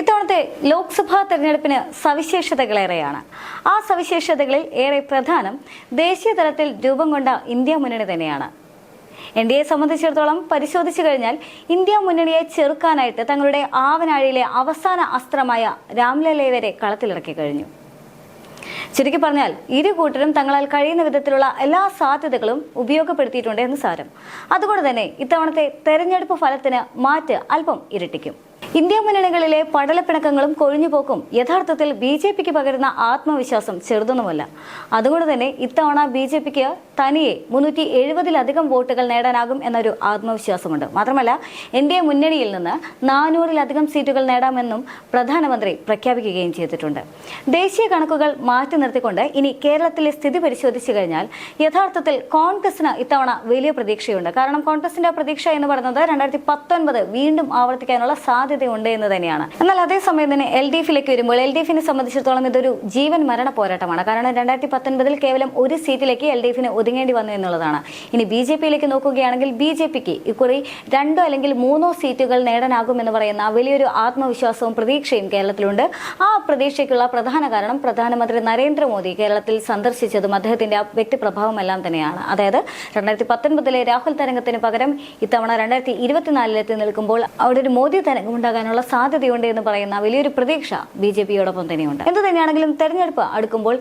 ഇത്തവണത്തെ ലോക്സഭാ തെരഞ്ഞെടുപ്പിന് സവിശേഷതകളേറെയാണ്. ആ സവിശേഷതകളിൽ ഏറെ പ്രധാനം ദേശീയ തലത്തിൽ രൂപം കൊണ്ട ഇന്ത്യ മുന്നണി തന്നെയാണ്. എൻ ഡി എ സംബന്ധിച്ചിടത്തോളം പരിശോധിച്ചു കഴിഞ്ഞാൽ ഇന്ത്യ മുന്നണിയെ ചെറുക്കാനായിട്ട് തങ്ങളുടെ ആവനാഴിയിലെ അവസാന അസ്ത്രമായ രാംലലയെ വരെ കളത്തിലിറക്കി കഴിഞ്ഞു. ചുരുക്കി പറഞ്ഞാൽ ഇരു കൂട്ടരും തങ്ങളാൽ കഴിയുന്ന വിധത്തിലുള്ള എല്ലാ സാധ്യതകളും ഉപയോഗപ്പെടുത്തിയിട്ടുണ്ട് എന്ന് സാരം. അതുകൊണ്ട് തന്നെ ഇത്തവണത്തെ തെരഞ്ഞെടുപ്പ് ഫലത്തിന് മാറ്റ് അല്പം ഇരട്ടിക്കും. ഇന്ത്യ മുന്നണികളിലെ പടലപ്പിണക്കങ്ങളും കൊഴിഞ്ഞുപോക്കും യഥാർത്ഥത്തിൽ ബി ജെ പിക്ക് പകരുന്ന ആത്മവിശ്വാസം ചെറുതൊന്നുമല്ല. അതുകൊണ്ട് തന്നെ ഇത്തവണ ബി ജെ പിക്ക് തനിയെ മുന്നൂറ്റി എഴുപതിലധികം വോട്ടുകൾ നേടാനാകും എന്നൊരു ആത്മവിശ്വാസമുണ്ട്. മാത്രമല്ല എൻ ഡി എ മുന്നണിയിൽ നിന്ന് നാനൂറിലധികം സീറ്റുകൾ നേടാമെന്നും പ്രധാനമന്ത്രി പ്രഖ്യാപിക്കുകയും ചെയ്തിട്ടുണ്ട്. ദേശീയ കണക്കുകൾ മാറ്റി നിർത്തിക്കൊണ്ട് ഇനി കേരളത്തിലെ സ്ഥിതി പരിശോധിച്ചു കഴിഞ്ഞാൽ യഥാർത്ഥത്തിൽ കോൺഗ്രസിന് ഇത്തവണ വലിയ പ്രതീക്ഷയുണ്ട്. കാരണം കോൺഗ്രസിന്റെ പ്രതീക്ഷ എന്ന് പറയുന്നത് രണ്ടായിരത്തി വീണ്ടും ആവർത്തിക്കാനുള്ള സാധ്യതയുണ്ട് എന്ന് തന്നെയാണ്. എന്നാൽ അതേസമയം തന്നെ എൽ ഡി എഫിലേക്ക് വരുമ്പോൾ എൽ ഡി എഫിനെ സംബന്ധിച്ചിടത്തോളം ഇതൊരു ജീവൻ മരണ പോരാട്ടമാണ്. കാരണം രണ്ടായിരത്തി പത്തൊൻപതിൽ കേവലം ഒരു സീറ്റിലേക്ക് എൽ ഡി എഫിന് ഒതുങ്ങേണ്ടി വന്നു എന്നുള്ളതാണ്. ഇനി ബി ജെ പിയിലേക്ക് നോക്കുകയാണെങ്കിൽ ബി ജെ പിക്ക് ഇക്കുറി രണ്ടോ അല്ലെങ്കിൽ മൂന്നോ സീറ്റുകൾ നേടാനാകും എന്ന് പറയുന്ന വലിയൊരു ആത്മവിശ്വാസവും പ്രതീക്ഷയും കേരളത്തിലുണ്ട്. ആ പ്രതീക്ഷയ്ക്കുള്ള പ്രധാന കാരണം പ്രധാനമന്ത്രി നരേന്ദ്രമോദി കേരളത്തിൽ സന്ദർശിച്ചതും അദ്ദേഹത്തിന്റെ ആ വ്യക്തിപ്രഭാവം എല്ലാം തന്നെയാണ്. അതായത് രണ്ടായിരത്തി പത്തൊൻപതിലെ രാഹുൽ തരംഗത്തിന് പകരം ഇത്തവണ രണ്ടായിരത്തി ഇരുപത്തിനാലിലെത്തി നിൽക്കുമ്പോൾ അവിടെ ഒരു മോദി തരംഗം ഉണ്ടാകാനുള്ള സാധ്യതയുണ്ട് എന്ന് പറയുന്ന വലിയൊരു പ്രതീക്ഷ ബി ജെ പിയോടൊപ്പം തന്നെയുണ്ട്. എന്ത് തന്നെയാണെങ്കിലും തെരഞ്ഞെടുപ്പ് അടുക്കുമ്പോൾ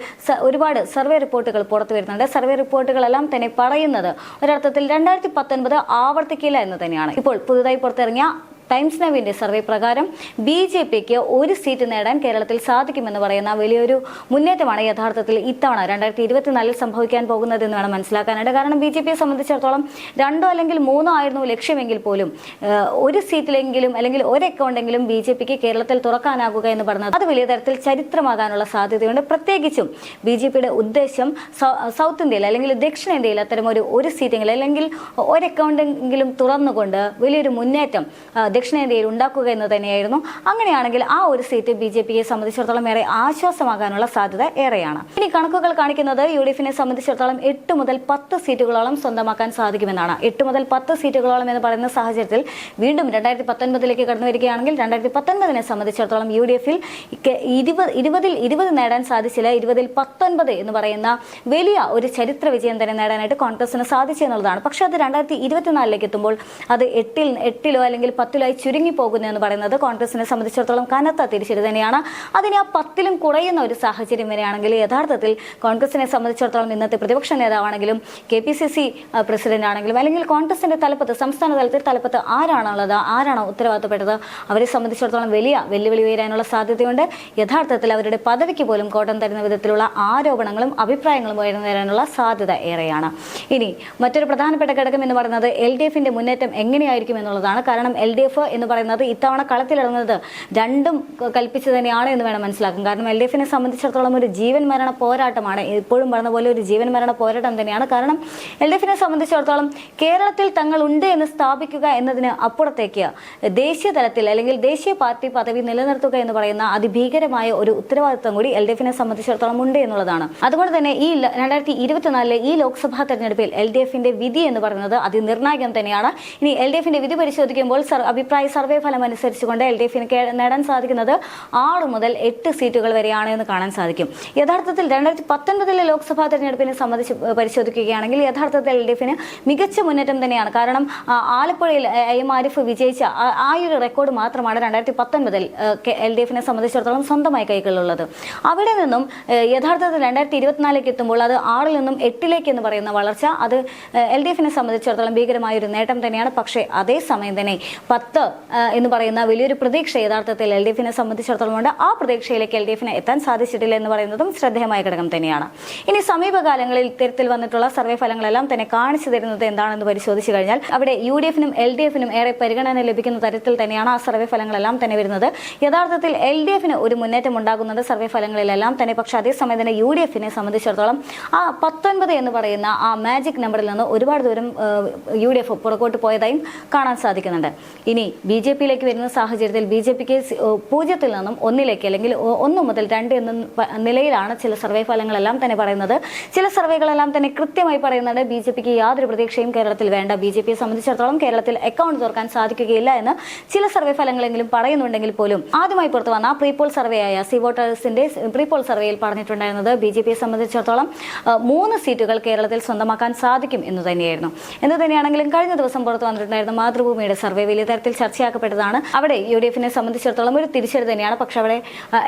ഒരുപാട് സർവേ റിപ്പോർട്ടുകൾ പുറത്തു വരുന്നുണ്ട്. സർവേ റിപ്പോർട്ടുകളെല്ലാം തന്നെ പറയുന്നത് ഒരർത്ഥത്തിൽ രണ്ടായിരത്തി പത്തൊൻപത് ആവർത്തിക്കില്ല എന്ന് തന്നെയാണ്. ഇപ്പോൾ പുതുതായി പുറത്തിറങ്ങിയ ടൈംസ് നവിന്റെ സർവേ പ്രകാരം ബി ജെ പിക്ക് ഒരു സീറ്റ് നേടാൻ കേരളത്തിൽ സാധിക്കുമെന്ന് പറയുന്ന വലിയൊരു മുന്നേറ്റമാണ് യഥാർത്ഥത്തിൽ ഇത്തവണ രണ്ടായിരത്തി ഇരുപത്തിനാലിൽ സംഭവിക്കാൻ പോകുന്നത് എന്ന് വേണം മനസ്സിലാക്കാനായിട്ട്. കാരണം ബി ജെ പിയെ സംബന്ധിച്ചിടത്തോളം രണ്ടോ അല്ലെങ്കിൽ മൂന്നോ ആയിരുന്നു ലക്ഷ്യമെങ്കിൽ പോലും ഒരു സീറ്റിലെങ്കിലും അല്ലെങ്കിൽ ഒരു അക്കൗണ്ടെങ്കിലും ബി ജെ പിക്ക് കേരളത്തിൽ തുറക്കാനാകുക എന്ന് പറഞ്ഞത് അത് വലിയ തരത്തിൽ ചരിത്രമാകാനുള്ള സാധ്യതയുണ്ട്. പ്രത്യേകിച്ചും ബി ജെ പിയുടെ ഉദ്ദേശം സൗത്ത് ഇന്ത്യയിൽ അല്ലെങ്കിൽ ദക്ഷിണേന്ത്യയിൽ അത്തരം ഒരു ഒരു സീറ്റെങ്കിലും അല്ലെങ്കിൽ ഒരു അക്കൗണ്ടെങ്കിലും തുറന്നുകൊണ്ട് വലിയൊരു മുന്നേറ്റം ദക്ഷിണേന്ത്യയിൽ ഉണ്ടാക്കുക എന്ന് തന്നെയായിരുന്നു. അങ്ങനെയാണെങ്കിൽ ആ ഒരു സീറ്റ് ബി ജെ പിയെ സംബന്ധിച്ചിടത്തോളം ഏറെ ആശ്വാസമാകാനുള്ള സാധ്യത ഏറെയാണ്. ഇനി കണക്കുകൾ കാണിക്കുന്നത് യു ഡി എഫിനെ സംബന്ധിച്ചിടത്തോളം എട്ട് മുതൽ പത്ത് സീറ്റുകളോളം സ്വന്തമാക്കാൻ സാധിക്കുമെന്നാണ്. എട്ട് മുതൽ പത്ത് സീറ്റുകളോളം എന്ന് പറയുന്ന സാഹചര്യത്തിൽ വീണ്ടും രണ്ടായിരത്തി പത്തൊൻപതിലേക്ക് കടന്നു വരികയാണെങ്കിൽ രണ്ടായിരത്തി പത്തൊൻപതിനെ സംബന്ധിച്ചിടത്തോളം യു ഡി എഫിൽ ഇരുപത് ഇരുപതിൽ ഇരുപത് നേടാൻ സാധിച്ചില്ല. ഇരുപതിൽ പത്തൊൻപത് എന്ന് പറയുന്ന വലിയ ഒരു ചരിത്ര വിജയം തന്നെ നേടാനായിട്ട് കോൺഗ്രസിന് സാധിച്ചു എന്നുള്ളതാണ് പക്ഷേ അത് രണ്ടായിരത്തി ഇരുപത്തിനാലിലേക്ക് എത്തുമ്പോൾ അത് എട്ടിൽ എട്ടിലോ അല്ലെങ്കിൽ പത്തിലോ ചുരുങ്ങി പോകുന്നു എന്ന് പറയുന്നത് കോൺഗ്രസിനെ സംബന്ധിച്ചിടത്തോളം കനത്ത തിരിച്ചടി തന്നെയാണ്. അതിന് ആ പത്തിലും കുറയുന്ന ഒരു സാഹചര്യം വരെയാണെങ്കിൽ യഥാർത്ഥത്തിൽ കോൺഗ്രസിനെ സംബന്ധിച്ചിടത്തോളം ഇന്നത്തെ പ്രതിപക്ഷ നേതാവാണെങ്കിലും K P C C president ആണെങ്കിലും അല്ലെങ്കിൽ കോൺഗ്രസിന്റെ തലപ്പത്ത് സംസ്ഥാന തലത്തിൽ തലപ്പത്ത് ആരാണുള്ളത് ആരാണോ ഉത്തരവാദിത്തപ്പെട്ടത് അവരെ സംബന്ധിച്ചിടത്തോളം വലിയ വെല്ലുവിളി ഉയരാനുള്ള സാധ്യതയുണ്ട്. യഥാർത്ഥത്തിൽ അവരുടെ പദവിക്ക് പോലും കോട്ടം തരുന്ന വിധത്തിലുള്ള ആരോപണങ്ങളും അഭിപ്രായങ്ങളും ഉയർന്നു വരാനുള്ള സാധ്യത ഏറെയാണ്. ഇനി മറ്റൊരു പ്രധാനപ്പെട്ട ഘടകം എന്ന് പറയുന്നത് എൽ ഡി എഫിന്റെ മുന്നേറ്റം എങ്ങനെയായിരിക്കും എന്നുള്ളതാണ്. കാരണം എൽ ഡി എന്ന് പറയുന്നത് ഇത്തവണ കളത്തിലിറങ്ങുന്നത് രണ്ടും കൽപ്പിച്ച് തന്നെയാണ് എന്ന് വേണം മനസ്സിലാക്കാൻ. കാരണം എൽ ഡി സംബന്ധിച്ചിടത്തോളം ഒരു ജീവൻ മരണ പോരാട്ടമാണ്. ഇപ്പോഴും പറഞ്ഞ പോലെ ഒരു ജീവൻ മരണ പോരാട്ടം തന്നെയാണ്. കാരണം എൽ ഡി എഫിനെ സംബന്ധിച്ചിടത്തോളം കേരളത്തിൽ തങ്ങൾ ഉണ്ട് എന്ന് സ്ഥാപിക്കുക എന്നതിന് അപ്പുറത്തേക്ക് ദേശീയ തലത്തിൽ അല്ലെങ്കിൽ ദേശീയ പാർട്ടി പദവി നിലനിർത്തുക എന്ന് പറയുന്ന അതിഭീകരമായ ഒരു ഉത്തരവാദിത്വം കൂടി എൽ ഡി എഫിനെ സംബന്ധിച്ചിടത്തോളം ഉണ്ട് എന്നുള്ളതാണ്. അതുകൊണ്ട് തന്നെ ഈ രണ്ടായിരത്തി ഇരുപത്തിനാലിലെ ഈ ലോക്സഭാ തെരഞ്ഞെടുപ്പിൽ എൽ ഡി എഫിന്റെ വിധി എന്ന് പറയുന്നത് അതിനിർണായകം തന്നെയാണ്. ഇനി എൽ ഡി എഫിന്റെ വിധി പരിശോധിക്കുമ്പോൾ സർ അഭിപ്രായ സർവേ ഫലം അനുസരിച്ചുകൊണ്ട് എൽ ഡി എഫിന് നേടാൻ സാധിക്കുന്നത് ആറ് മുതൽ എട്ട് സീറ്റുകൾ വരെയാണ് എന്ന് കാണാൻ സാധിക്കും. യഥാർത്ഥത്തിൽ രണ്ടായിരത്തി പത്തൊൻപതിലെ ലോക്സഭാ തെരഞ്ഞെടുപ്പിനെ സംബന്ധിച്ച് പരിശോധിക്കുകയാണെങ്കിൽ യഥാർത്ഥത്തിൽ എൽ ഡി എഫിന് മികച്ച മുന്നേറ്റം തന്നെയാണ്. കാരണം ആലപ്പുഴയിൽ എ, ആരിഫ് വിജയിച്ച ആ ഒരു റെക്കോർഡ് മാത്രമാണ് രണ്ടായിരത്തി പത്തൊൻപതിൽ എൽ ഡി എഫിനെ സംബന്ധിച്ചിടത്തോളം സ്വന്തമായി കൈകളിലുള്ളത്. അവിടെ നിന്നും യഥാർത്ഥത്തിൽ രണ്ടായിരത്തി ഇരുപത്തിനാലിലേക്ക് എത്തുമ്പോൾ അത് ആറിൽ നിന്നും എട്ടിലേക്ക് എന്ന് പറയുന്ന വളർച്ച അത് എൽ ഡി എഫിനെ സംബന്ധിച്ചിടത്തോളം ഭീകരമായ ഒരു നേട്ടം തന്നെയാണ്. പക്ഷേ അതേസമയം തന്നെ പത്ത് ആ, എന്ന് പറയുന്ന വലിയൊരു പ്രതീക്ഷ യഥാർത്ഥത്തിൽ എൽ ഡി എഫിനെ സംബന്ധിച്ചിടത്തോളം ഉണ്ട്. ആ പ്രതീക്ഷയിലേക്ക് എൽ ഡി എഫിന് എത്താൻ സാധിച്ചിട്ടില്ല എന്ന് പറയുന്നതും ശ്രദ്ധേയമായ ഘടകം തന്നെയാണ്. ഇനി സമീപകാലങ്ങളിൽ ഇത്തരത്തിൽ വന്നിട്ടുള്ള സർവേ ഫലങ്ങളെല്ലാം തന്നെ കാണിച്ചു തരുന്നത് എന്താണെന്ന് പരിശോധിച്ചു കഴിഞ്ഞാൽ അവിടെ യു ഡി എഫിനും എൽ ഡി എഫിനും ഏറെ പരിഗണന ലഭിക്കുന്ന തരത്തിൽ തന്നെയാണ് ആ സർവേ ഫലങ്ങളെല്ലാം തന്നെ വരുന്നത്. യഥാർത്ഥത്തിൽ എൽ ഡി എഫിന് ഒരു മുന്നേറ്റം ഉണ്ടാകുന്നത് സർവേ ഫലങ്ങളിലെല്ലാം തന്നെ പക്ഷെ അതേസമയം തന്നെ യു ഡി എഫിനെ സംബന്ധിച്ചിടത്തോളം ആ പത്തൊൻപത് എന്ന് പറയുന്ന ആ മാജിക് നമ്പറിൽ നിന്ന് ഒരുപാട് ദൂരം യു ഡി എഫ് പുറകോട്ട് പോയതായും കാണാൻ സാധിക്കുന്നുണ്ട്. ഇനി ഇനി ബി ജെ പിയിലേക്ക് വരുന്ന സാഹചര്യത്തിൽ ബി ജെ പിക്ക് പൂജ്യത്തിൽ നിന്നും ഒന്നിലേക്ക് അല്ലെങ്കിൽ ഒന്ന് മുതൽ രണ്ട് എന്ന നിലയിലാണ് ചില സർവേ ഫലങ്ങളെല്ലാം തന്നെ പറയുന്നത്. ചില സർവേകളെല്ലാം തന്നെ കൃത്യമായി പറയുന്നുണ്ട് ബി ജെ പിക്ക് യാതൊരു പ്രതീക്ഷയും കേരളത്തിൽ വേണ്ട. ബി ജെ പിയെ സംബന്ധിച്ചിടത്തോളം കേരളത്തിൽ അക്കൗണ്ട് തുറക്കാൻ സാധിക്കുകയില്ല എന്ന് ചില സർവേ ഫലങ്ങളെങ്കിലും പറയുന്നുണ്ടെങ്കിൽ പോലും. ആദ്യമായി പുറത്തു വന്ന പ്രീപോൾ ആയ സി വോട്ടേഴ്സിന്റെ പ്രീപോൾ സർവേയിൽ പറഞ്ഞിട്ടുണ്ടായിരുന്നത് ബി ജെ പിയെ സംബന്ധിച്ചിടത്തോളം മൂന്ന് സീറ്റുകൾ കേരളത്തിൽ സ്വന്തമാക്കാൻ സാധിക്കും എന്ന് തന്നെയായിരുന്നു. എന്ന് തന്നെയാണെങ്കിലും കഴിഞ്ഞ ദിവസം പുറത്തു വന്നിട്ടുണ്ടായിരുന്ന മാതൃഭൂമിയുടെ സർവേ വലിയ തരത്തിൽ ചർച്ചയാക്കപ്പെട്ടതാണ്. അവിടെ യു ഡി എഫിനെ സംബന്ധിച്ചിടത്തോളം ഒരു തിരിച്ചടി തന്നെയാണ്. പക്ഷെ അവിടെ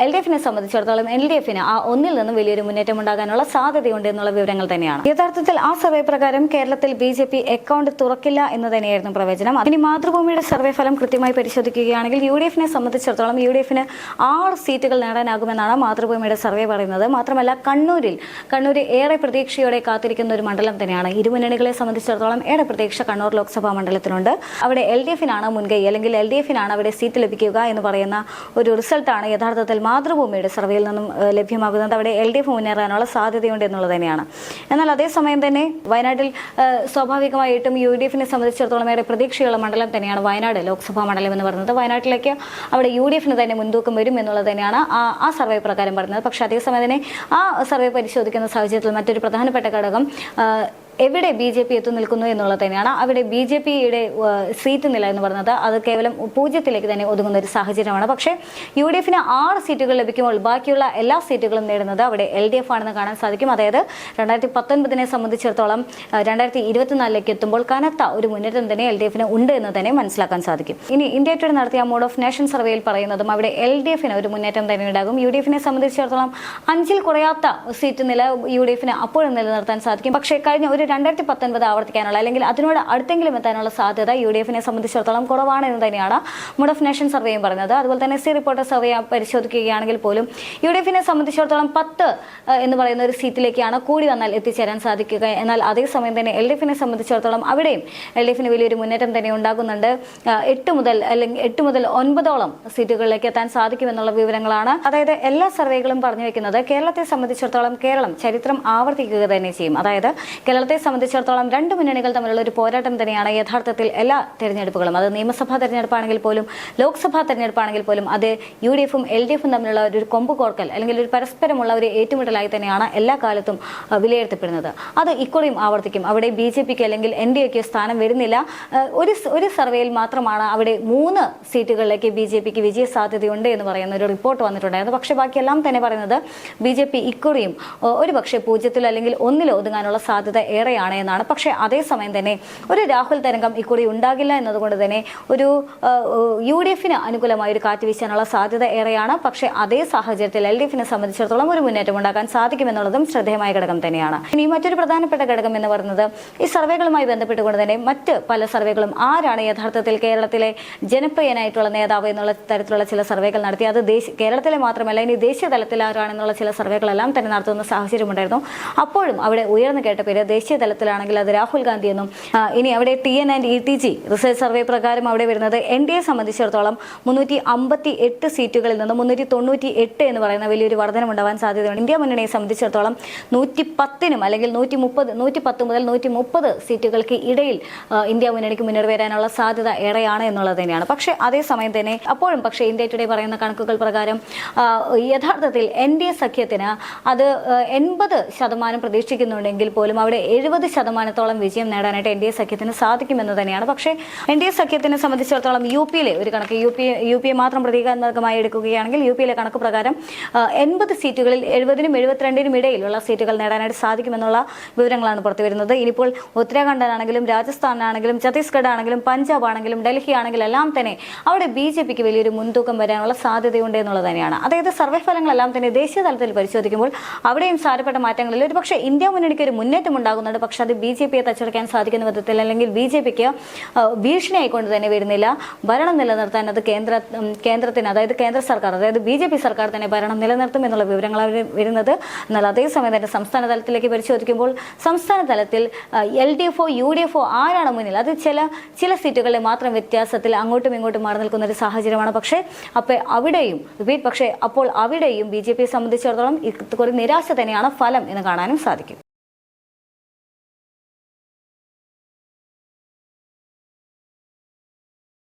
എൽ ഡി എഫിനെ സംബന്ധിച്ചിടത്തോളം എൽ ഡി എഫിന് ആ ഒന്നിൽ നിന്നും വലിയൊരു മുന്നേറ്റം ഉണ്ടാകാനുള്ള സാധ്യതയുണ്ട് എന്നുള്ള വിവരങ്ങൾ തന്നെയാണ്. യഥാർത്ഥത്തിൽ ആ സർവേ പ്രകാരം കേരളത്തിൽ ബി ജെ പി അക്കൗണ്ട് തുറക്കില്ല എന്ന് തന്നെയായിരുന്നു പ്രവചനം. ഇനി മാതൃഭൂമിയുടെ സർവേ ഫലം കൃത്യമായി പരിശോധിക്കുകയാണെങ്കിൽ യു ഡി എഫിനെ സംബന്ധിച്ചിടത്തോളം യു ഡി എഫിന് ആറ് സീറ്റുകൾ നേടാനാകുമെന്നാണ് മാതൃഭൂമിയുടെ സർവേ പറയുന്നത്. മാത്രമല്ല കണ്ണൂരിൽ കണ്ണൂർ ഏറെ പ്രതീക്ഷയോടെ കാത്തിരിക്കുന്ന ഒരു മണ്ഡലം തന്നെയാണ്. ഇരുമുന്നണികളെ സംബന്ധിച്ചിടത്തോളം ഏറെ പ്രതീക്ഷ കണ്ണൂർ ലോക്സഭാ മണ്ഡലത്തിനുണ്ട്. അവിടെ എൽ ഡി എഫിനാണ് മുൻകൈ അല്ലെങ്കിൽ എൽ ഡി എഫിനാണ് അവിടെ സീറ്റ് ലഭിക്കുക എന്ന് പറയുന്ന ഒരു റിസൾട്ടാണ് യഥാർത്ഥത്തിൽ മാതൃഭൂമിയുടെ സർവേയിൽ നിന്നും ലഭ്യമാകുന്നത്. അവിടെ എൽ ഡി എഫ് മുന്നേറാനുള്ള സാധ്യതയുണ്ട് എന്നുള്ളത് തന്നെയാണ്. എന്നാൽ അതേസമയം തന്നെ വയനാട്ടിൽ സ്വാഭാവികമായിട്ടും യു ഡി എഫിനെ സംബന്ധിച്ചിടത്തോളം ഏറെ പ്രതീക്ഷയുള്ള മണ്ഡലം തന്നെയാണ് വയനാട് ലോക്സഭാ മണ്ഡലം എന്ന് പറയുന്നത്. വയനാട്ടിലേക്ക് അവിടെ യു ഡി എഫിന് തന്നെ മുൻതൂക്കം വരും എന്നുള്ളത് തന്നെയാണ് ആ സർവേ പ്രകാരം പറയുന്നത്. പക്ഷേ അതേസമയം തന്നെ ആ സർവേ പരിശോധിക്കുന്ന സാഹചര്യത്തിൽ മറ്റൊരു പ്രധാനപ്പെട്ട ഘടകം എവിടെ ബി ജെ പി എത്തി നിൽക്കുന്നു എന്നുള്ളത് തന്നെയാണ്. അവിടെ ബി ജെ പിയുടെ സീറ്റ് നില എന്ന് പറയുന്നത് അത് കേവലം പൂജ്യത്തിലേക്ക് തന്നെ ഒതുങ്ങുന്ന ഒരു സാഹചര്യമാണ്. പക്ഷേ യു ഡി എഫിന് ആറ് സീറ്റുകൾ ലഭിക്കുമ്പോൾ ബാക്കിയുള്ള എല്ലാ സീറ്റുകളും നേടുന്നത് അവിടെ എൽ ഡി എഫ് ആണെന്ന് കാണാൻ സാധിക്കും. അതായത് രണ്ടായിരത്തി പത്തൊൻപതിനെ സംബന്ധിച്ചിടത്തോളം രണ്ടായിരത്തി ഇരുപത്തിനാലിലേക്ക് എത്തുമ്പോൾ കനത്ത ഒരു മുന്നേറ്റം തന്നെ എൽ ഡി എഫിന് ഉണ്ട് എന്ന് തന്നെ മനസ്സിലാക്കാൻ സാധിക്കും. ഇനി ഇന്ത്യ ടുഡേ നടത്തിയ മോഡ് ഓഫ് നേഷൻ സർവേയിൽ പറയുന്നതും അവിടെ എൽ ഡി എഫിന് ഒരു മുന്നേറ്റം തന്നെ ഉണ്ടാകും. യു ഡി എഫിനെ സംബന്ധിച്ചിടത്തോളം അഞ്ചിൽ കുറയാത്ത സീറ്റ് നില യു ഡി എഫിന് അപ്പോഴും നിലനിർത്താൻ സാധിക്കും. പക്ഷേ കഴിഞ്ഞ ഒരു രണ്ടായിരത്തി പത്തൊൻപത് ആവർത്തിക്കാനുള്ള അല്ലെങ്കിൽ അതിനോട് അടുത്തെങ്കിലും എത്താനുള്ള സാധ്യത യു ഡി എഫിനെ സംബന്ധിച്ചിടത്തോളം കുറവാണ് എന്ന് തന്നെയാണ് മൂഡ് ഓഫ് നേഷൻ സർവേയും പറഞ്ഞത്. അതുപോലെ തന്നെ സി റിപ്പോർട്ടർ സർവേ പരിശോധിക്കുകയാണെങ്കിൽ പോലും യു ഡി എഫിനെ സംബന്ധിച്ചിടത്തോളം പത്ത് എന്ന് പറയുന്ന ഒരു സീറ്റിലേക്കാണ് കൂടി വന്നാൽ എത്തിച്ചേരാൻ സാധിക്കുക. എന്നാൽ അതേസമയം തന്നെ എൽ ഡി എഫിനെ സംബന്ധിച്ചിടത്തോളം അവിടെയും എൽ ഡി എഫിന് വലിയൊരു മുന്നേറ്റം തന്നെ ഉണ്ടാകുന്നുണ്ട്. എട്ട് മുതൽ അല്ലെങ്കിൽ എട്ട് മുതൽ ഒൻപതോളം സീറ്റുകളിലേക്ക് എത്താൻ സാധിക്കുമെന്നുള്ള വിവരങ്ങളാണ് അതായത് എല്ലാ സർവേകളും പറഞ്ഞു വെക്കുന്നത്. കേരളത്തെ സംബന്ധിച്ചിടത്തോളം കേരളം ചരിത്രം ആവർത്തിക്കുക തന്നെ ചെയ്യും. അതായത് കേരളത്തെ സംബന്ധിച്ചിടത്തോളം രണ്ട് മുന്നണികൾ തമ്മിലുള്ള ഒരു പോരാട്ടം തന്നെയാണ് യഥാർത്ഥത്തിൽ എല്ലാ തെരഞ്ഞെടുപ്പുകളും. അത് നിയമസഭാ തെരഞ്ഞെടുപ്പാണെങ്കിൽ പോലും ലോക്സഭാ തെരഞ്ഞെടുപ്പാണെങ്കിൽ പോലും അത് യു ഡി എഫും എൽ ഡി എഫും തമ്മിലുള്ള ഒരു കൊമ്പ് കോർക്കൽ അല്ലെങ്കിൽ ഒരു പരസ്പരമുള്ള ഒരു ഏറ്റുമുട്ടലായി തന്നെയാണ് എല്ലാ കാലത്തും വിലയിരുത്തപ്പെടുന്നത്. അത് ഇക്കുറിയും ആവർത്തിക്കും. അവിടെ ബി ജെ പിക്ക് അല്ലെങ്കിൽ എൻ ഡി എക്ക് സ്ഥാനം വരുന്നില്ല. ഒരു ഒരു സർവേയിൽ മാത്രമാണ് അവിടെ മൂന്ന് സീറ്റുകളിലേക്ക് ബി ജെ പിക്ക് വിജയ സാധ്യതയുണ്ട് എന്ന് പറയുന്ന ഒരു റിപ്പോർട്ട് വന്നിട്ടുണ്ടായിരുന്നു. പക്ഷേ ബാക്കിയെല്ലാം തന്നെ പറയുന്നത് ബി ജെ പി ഇക്കുറിയും ഒരു പക്ഷേ പൂജ്യത്തിലോ അല്ലെങ്കിൽ ഒന്നിലോ ഒതുങ്ങാനുള്ള സാധ്യത ഏറെയാണ് എന്നാണ്. പക്ഷേ അതേസമയം തന്നെ ഒരു രാഹുൽ തരംഗം ഇക്കുറി ഉണ്ടാകില്ല എന്നതുകൊണ്ട് തന്നെ ഒരു യു ഡി എഫിന് അനുകൂലമായ ഒരു കാറ്റ് വീശാനുള്ള സാധ്യത ഏറെയാണ്. പക്ഷേ അതേ സാഹചര്യത്തിൽ എൽ ഡി എഫിനെ സംബന്ധിച്ചിടത്തോളം ഒരു മുന്നേറ്റം ഉണ്ടാക്കാൻ സാധിക്കുമെന്നുള്ളതും ശ്രദ്ധേയമായ ഘടകം തന്നെയാണ്. ഇനി മറ്റൊരു പ്രധാനപ്പെട്ട ഘടകം എന്ന് പറയുന്നത് ഈ സർവേകളുമായി ബന്ധപ്പെട്ടുകൊണ്ട് തന്നെ മറ്റ് പല സർവേകളും ആരാണ് യഥാർത്ഥത്തിൽ കേരളത്തിലെ ജനപ്രിയനായിട്ടുള്ള നേതാവ് എന്നുള്ള തരത്തിലുള്ള ചില സർവേകൾ നടത്തി. അത് കേരളത്തിലെ മാത്രമല്ല ഇനി ദേശീയ തലത്തിൽ ആരാണെന്നുള്ള ചില സർവേകളെല്ലാം തന്നെ നടത്തുന്ന സാഹചര്യമുണ്ടായിരുന്നു. അപ്പോഴും അവിടെ ഉയർന്നു കേട്ട പേര് ദേശീയ തലത്തിലാണെങ്കിൽ അത് രാഹുൽ ഗാന്ധി എന്നും ഇനി അവിടെ T N and E T G research survey പ്രകാരം അവിടെ വരുന്നത് എൻ ഡി എ സംബന്ധിച്ചിടത്തോളം മുന്നൂറ്റി അമ്പത്തി എട്ട് സീറ്റുകളിൽ നിന്ന് മുന്നൂറ്റി തൊണ്ണൂറ്റി എട്ട് എന്ന് പറയുന്ന വലിയൊരു വർധനമുണ്ടാവാൻ സാധ്യതയുണ്ട്. ഇന്ത്യ മുന്നണിയെ സംബന്ധിച്ചിടത്തോളം നൂറ്റി പത്തിനും അല്ലെങ്കിൽ നൂറ്റി മുപ്പത് നൂറ്റി പത്ത് മുതൽ നൂറ്റി മുപ്പത് സീറ്റുകൾക്ക് ഇടയിൽ ഇന്ത്യ മുന്നണിക്ക് മുന്നോട്ട് വരാനുള്ള സാധ്യത ഏറെയാണ് എന്നുള്ളത് തന്നെയാണ്. പക്ഷേ അതേസമയം തന്നെ അപ്പോഴും പക്ഷേ ഇന്ത്യ ടുഡേ പറയുന്ന കണക്കുകൾ പ്രകാരം യഥാർത്ഥത്തിൽ എൻ ഡി എ സഖ്യത്തിന് അത് എൺപത് ശതമാനം പ്രതീക്ഷിക്കുന്നുണ്ടെങ്കിൽ പോലും അവിടെ എഴുപത് ശതമാനത്തോളം വിജയം നേടാനായിട്ട് എൻ ഡി എ സഖ്യത്തിന് സാധിക്കുമെന്ന് തന്നെയാണ്. പക്ഷേ എൻ ഡി എ സഖ്യത്തിനെ സംബന്ധിച്ചിടത്തോളം യു പിയിലെ ഒരു കണക്ക് U P U P A മാത്രം പ്രതീകാത്മകമായി എടുക്കുകയാണെങ്കിൽ യു പിയിലെ കണക്ക് പ്രകാരം എൺപത് സീറ്റുകളിൽ എഴുപതിനും എഴുപത്തിരണ്ടിനും ഇടയിലുള്ള സീറ്റുകൾ നേടാനായിട്ട് സാധിക്കുമെന്നുള്ള വിവരങ്ങളാണ് പുറത്തു വരുന്നത് ഇനിയിപ്പോൾ ഉത്തരാഖണ്ഡാണെങ്കിലും രാജസ്ഥാനാണെങ്കിലും ഛത്തീസ്ഗഡ് ആണെങ്കിലും പഞ്ചാബ് ആണെങ്കിലും ഡൽഹി ആണെങ്കിലും എല്ലാം തന്നെ അവിടെ ബി ജെ പിക്ക് വലിയൊരു മുൻതൂക്കം വരാനുള്ള സാധ്യതയുണ്ട് എന്നുള്ളത് തന്നെയാണ്. അതായത് സർവേ ഫലങ്ങളെല്ലാം തന്നെ ദേശീയ തലത്തിൽ പരിശോധിക്കുമ്പോൾ അവിടെയും സാരപ്പെട്ട മാറ്റങ്ങളിൽ ഒരു പക്ഷേ ഇന്ത്യ മുന്നണിക്ക് ഒരു മുന്നേറ്റം ഉണ്ടാകുന്നുണ്ട് പക്ഷേ അത് ബി ജെ പിയെ തച്ചടക്കാൻ സാധിക്കുന്ന വിധത്തിൽ അല്ലെങ്കിൽ ബി ജെ പിക്ക് ഭീഷണിയായിക്കൊണ്ട് തന്നെ വരുന്നില്ല. ഭരണം നിലനിർത്താൻ അത് കേന്ദ്ര കേന്ദ്രത്തിന് അതായത് കേന്ദ്ര സർക്കാർ അതായത് ബി ജെ പി സർക്കാർ തന്നെ ഭരണം നിലനിർത്തും എന്നുള്ള വിവരങ്ങളാണ് വരുന്നത്. എന്നാൽ അതേസമയം തന്നെ സംസ്ഥാന തലത്തിലേക്ക് പരിശോധിക്കുമ്പോൾ സംസ്ഥാന തലത്തിൽ എൽ ഡി എഫോ യു ഡി എഫോ ആരാണ് മുന്നിൽ? അത് ചില ചില സീറ്റുകളിൽ മാത്രം വ്യത്യാസത്തിൽ അങ്ങോട്ടും ഇങ്ങോട്ടും മാറി നിൽക്കുന്ന ഒരു സാഹചര്യമാണ്. പക്ഷേ അപ്പോൾ അവിടെയും പക്ഷേ അപ്പോൾ അവിടെയും ബി ജെ പിയെ സംബന്ധിച്ചിടത്തോളം കുറേ നിരാശ തന്നെയാണ് ഫലം എന്ന് കാണാനും സാധിക്കും.